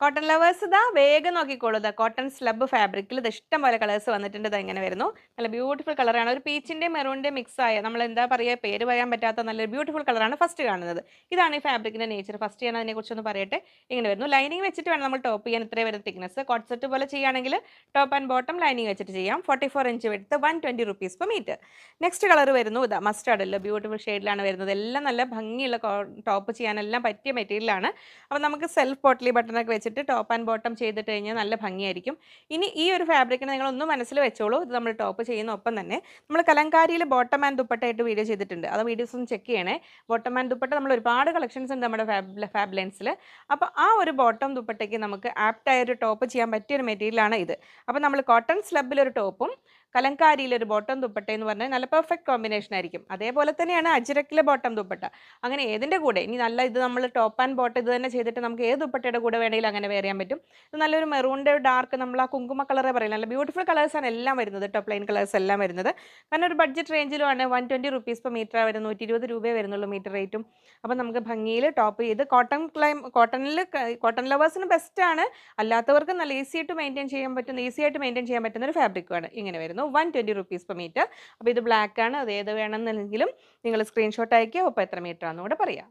Cotton lovers ഇതാ വേഗം നോക്കിക്കോളൂ. ഇതാ കോട്ടൺ സ്ലബ് ഫാബ്രിക്കിൽ ഇത് ഇഷ്ടം പോലെ കളേഴ്സ് വന്നിട്ടുണ്ട്. ഇത് ഇങ്ങനെ വരുന്നു. നല്ല ബ്യൂട്ടിഫുൾ കളറാണ് ഒരു പീച്ചിന്റെ മെറൂണിന്റെ മിക്സ് ആയ നമ്മൾ എന്താ പറയുക പേര് പറയാൻ പറ്റാത്ത നല്ലൊരു ബ്യൂട്ടിഫുൾ കളറാണ് ഫസ്റ്റ് കാണുന്നത്. ഇതാണ് ഈ ഫാബ്രിക്കിന്റെ നേച്ചർ ഫസ്റ്റ് ഞാൻ അതിനെക്കുറിച്ചൊന്ന് പറയട്ടെ. ഇങ്ങനെ വരുന്നു. ലൈനിങ് വെച്ചിട്ട് വേണം നമ്മൾ ടോപ്പ് ചെയ്യാൻ ഇത്രയും വരുന്ന തിക്നെസ് കോട്ട് സെറ്റ് പോലെ ചെയ്യുകയാണെങ്കിൽ ടോപ്പ് ആൻഡ് ബോട്ടം ലൈനിങ് വെച്ചിട്ട് ചെയ്യാം. ഫോർട്ടി ഫോർ ഇഞ്ച് എടുത്ത് one twenty rupees per metre next colour വരുന്നു. ഇതാ മസ്റ്റാർഡ് അല്ല ബ്യൂട്ടിഫുൾ ഷെയ്ഡിലാണ് വരുന്നത്. എല്ലാം നല്ല ഭംഗിയുള്ള ടോപ്പ് ചെയ്യാനെല്ലാം പറ്റിയ മെറ്റീരിയലാണ് അപ്പോൾ നമുക്ക് സെൽഫ് പോട്ടലി ബട്ടണൊക്കെ വെച്ചിട്ട് ടോപ്പ് ആൻഡ് ബോട്ടം ചെയ്തിട്ട് കഴിഞ്ഞാൽ നല്ല ഭംഗിയായിരിക്കും. ഇനി ഈ ഒരു ഫാബ്രിക്കിന് നിങ്ങൾ ഒന്ന് മനസ്സിൽ വെച്ചോളൂ. ഇത് നമ്മൾ ടോപ്പ് ചെയ്യുന്ന ഒപ്പം തന്നെ നമ്മൾ കലങ്കാരിയിൽ ബോട്ടം ആൻഡ് ദുപ്പട്ടയായിട്ട് വീഡിയോ ചെയ്തിട്ടുണ്ട്. അത് വീഡിയോസ് ഒന്ന് ചെക്ക് ചെയ്യണേ. ബോട്ടം ആൻഡ് ദുപ്പട്ട നമ്മൾ ഒരുപാട് കളക്ഷൻസ് ഉണ്ട് നമ്മുടെ ഫാബ് ഫാബ് ലെൻസിൽ അപ്പോൾ ആ ഒരു ബോട്ടം ദുപ്പട്ടയ്ക്ക് നമുക്ക് ആപ്റ്റായ ഒരു ടോപ്പ് ചെയ്യാൻ പറ്റിയ ഒരു മെറ്റീരിയലാണ് ഇത്. അപ്പോൾ നമ്മൾ കോട്ടൺ സ്ലബിലൊരു ടോപ്പും കലങ്കാരിയിൽ ഒരു ബോട്ടം ദുപ്പട്ട എന്ന് പറഞ്ഞാൽ നല്ല പെർഫെക്റ്റ് കോമ്പിനേഷൻ ആയിരിക്കും. അതേപോലെ തന്നെയാണ് അജിരക്കിലെ ബോട്ടം ദുപ്പട്ട. അങ്ങനെ ഏതിന്റെ കൂടെ? ഇനി നല്ല ഇത് നമ്മൾ ടോപ്പ് ആൻഡ് ബോട്ടം ഇത് തന്നെ ചെയ്തിട്ട് നമുക്ക് ഏത് ദുപ്പട്ടയുടെ കൂടെ വേണമെങ്കിലും അങ്ങനെ വേറെ പറ്റും. ഇത് നല്ലൊരു മെറൂണിന്റെ ഡാർക്ക് നമ്മൾ ആ കുങ്കുമ കളറേ പറയില്ല? നല്ല ബ്യൂട്ടിഫുൾ കളേഴ്സാണ് എല്ലാം വരുന്നത് കേട്ടോ. പ്ലെയിൻ കളേഴ്സ് എല്ലാം വരുന്നത്. കാരണം ഒരു budget റേഞ്ചിലുമാണ് one twenty rupees per metre വരുന്നത്. നൂറ്റി ഇരുപത് രൂപയെ വരുന്നുള്ളൂ മീറ്റർ റേറ്റും അപ്പോൾ നമുക്ക് ഭംഗിയിൽ ടോപ്പ് ചെയ്ത് കോട്ടൺ ക്ലൈം കോട്ടണിൽ കോട്ടൺ ലവേഴ്സിന് ബെസ്റ്റാണ് അല്ലാത്തവർക്ക് നല്ല ഈസി ആയിട്ട് മെയിന്റെയിൻ ചെയ്യാൻ പറ്റുന്ന ഈസി ആയിട്ട് മെയിന്റെയിൻ ചെയ്യാൻ പറ്റുന്ന ഒരു ഫാബ്രിക്കുമാണ് ഇങ്ങനെ വരുന്നു. One twenty rupees per metre അപ്പോൾ ഇത് ബ്ലാക്ക് ആണ്. അത് ഏത് വേണമെന്നുണ്ടെങ്കിലും നിങ്ങൾ സ്ക്രീൻഷോട്ട് അയക്കുക അപ്പോൾ എത്ര മീറ്റർ ആണെന്ന് കൂടെ പറയാം.